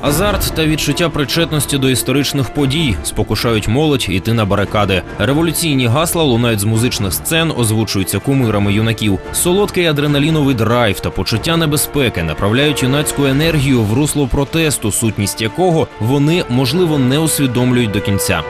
Азарт та відчуття причетності до історичних подій спокушають молодь іти на барикади. Революційні гасла лунають з музичних сцен, озвучуються кумирами юнаків. Солодкий адреналіновий драйв та почуття небезпеки направляють юнацьку енергію в русло протесту, сутність якого вони можливо не усвідомлюють до кінця.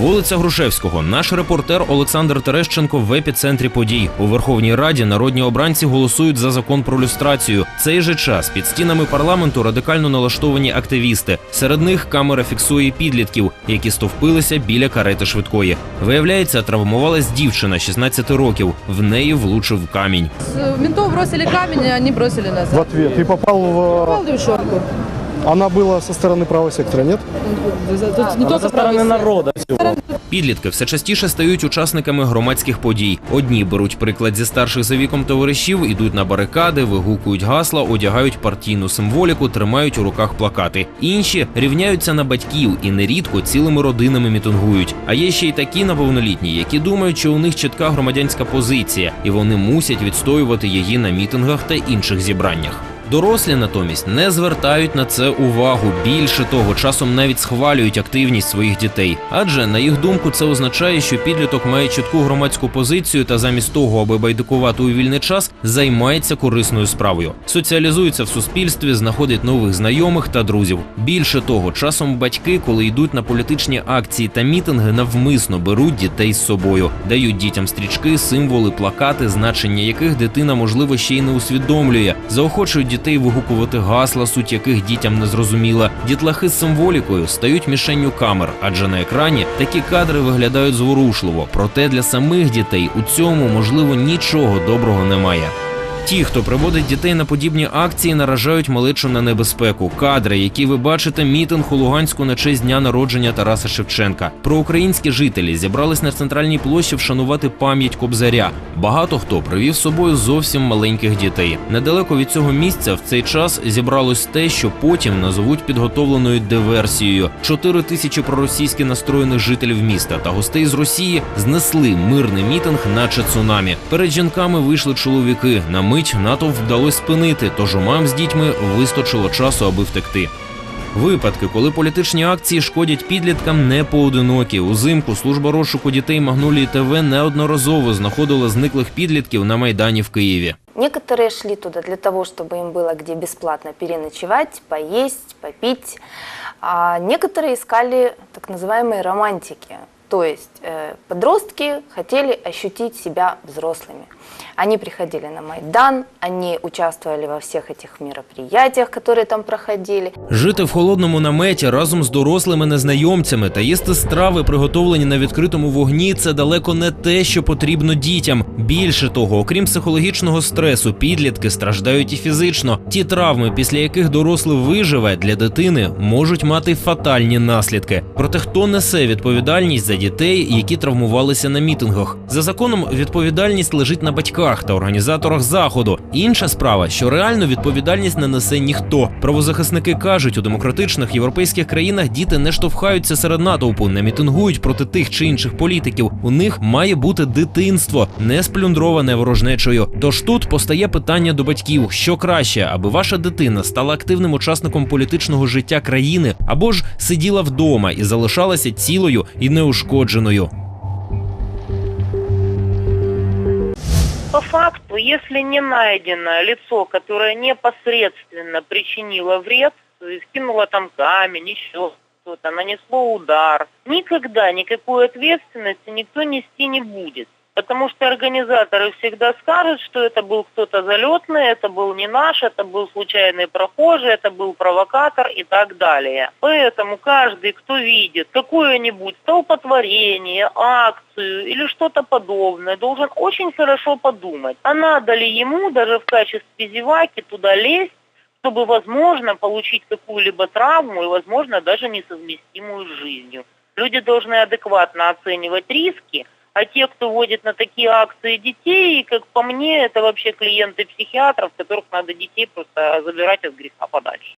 Вулиця Грушевського. Наш репортер Олександр Терещенко в епіцентрі подій. У Верховній Раді народні обранці голосують за закон про люстрацію. Цей же час під стінами парламенту радикально налаштовані активісти. Серед них камера фіксує підлітків, які стовпилися біля карети швидкої. Виявляється, травмувалась дівчина 16 років. В неї влучив камінь. С ментов бросили камень, и они бросили в назад. ответ и попал в... Попал в девчонку. Она была со стороны правого сектора, нет? Тут не только правый народа всего. Підлітки все частіше стають учасниками громадських подій. Одні беруть приклад зі старших за віком товаришів, ідуть на барикади, вигукують гасла, одягають партійну символіку, тримають у руках плакати. Інші рівняються на батьків і нерідко цілими родинами мітингують. А є ще й такі неповнолітні, які думають, що у них чітка громадянська позиція, і вони мусять відстоювати її на мітингах та інших зібраннях. Дорослі натомість не звертають на це увагу. Більше того, часом навіть схвалюють активність своїх дітей. Адже на їх думку це означає, що підліток має чітку громадську позицію та замість того, аби байдикувати у вільний час, займається корисною справою, соціалізується в суспільстві, знаходить нових знайомих та друзів. Більше того, часом батьки, коли йдуть на політичні акції та мітинги, навмисно беруть дітей з собою, дають дітям стрічки, символи, плакати, значення яких дитина можливо ще й не усвідомлює, заохочують дітей вигукувати гасла, суть яких дітям не зрозуміла. Дітлахи з символікою стають мішенню камер, адже на екрані такі кадри виглядають зворушливо. Проте для самих дітей у цьому можливо нічого доброго немає. Ті, хто приводить дітей на подібні акції, наражають малечу на небезпеку. Кадри, які ви бачите, мітинг у Луганську на честь дня народження Тараса Шевченка. Проукраїнські жителі зібрались на центральній площі вшанувати пам'ять Кобзаря. Багато хто привів з собою зовсім маленьких дітей. Недалеко від цього місця в цей час зібралось те, що потім назовуть підготовленою диверсією. Чотири тисячі проросійськи настроєних жителів міста та гостей з Росії знесли мирний мітинг, наче цунамі. Перед жінками вийшли чоловіки. На мить натовп вдалося спинити, тож умам з дітьми вистачило часу, аби втекти. Випадки, коли політичні акції шкодять підліткам, не поодинокі. Узимку служба розшуку дітей Магнолії ТВ неодноразово знаходила зниклих підлітків на майдані в Києві. Некоторые шли туда для того, чтобы им было где бесплатно переночевать, поесть, попить. А некоторые искали так называемые романтики. То есть э, подростки хотели ощутить себя взрослыми. Они приходили на Майдан, они участвовали во всех этих мероприятиях, которые там проходили. Жити в холодному наметі разом з дорослими незнайомцями та їсти страви, приготовлені на відкритому вогні, це далеко не те, що потрібно дітям. Більше того, окрім психологічного стресу, підлітки страждають і фізично. Ті травми, після яких дорослий виживе для дитини, можуть мати фатальні наслідки. Проте хто несе відповідальність за дітей, які травмувалися на мітингах? За законом відповідальність лежить на батьках та організаторах заходу. Інша справа, що реально відповідальність не несе ніхто. Правозахисники кажуть, у демократичних європейських країнах діти не штовхаються серед натовпу, не мітингують проти тих чи інших політиків. У них має бути дитинство, не сплюндроване ворожнечою. Тож тут постає питання до батьків: що краще, аби ваша дитина стала активним учасником політичного життя країни, або ж сиділа вдома і залишалася цілою і неушкодженою. По факту, если не найдено лицо, которое непосредственно причинило вред, то есть кинуло там камень, еще что-то, нанесло удар, никогда никакой ответственности никто нести не будет. Потому что организаторы всегда скажут, что это был кто-то залетный, это был не наш, это был случайный прохожий, это был провокатор и так далее. Поэтому каждый, кто видит какое-нибудь столпотворение, акцию или что-то подобное, должен очень хорошо подумать, а надо ли ему даже в качестве зеваки туда лезть, чтобы, возможно, получить какую-либо травму и, возможно, даже несовместимую с жизнью. Люди должны адекватно оценивать риски, а те, кто водит на такие акции детей, как по мне, это вообще клиенты психиатров, которых надо детей просто забирать от греха подальше.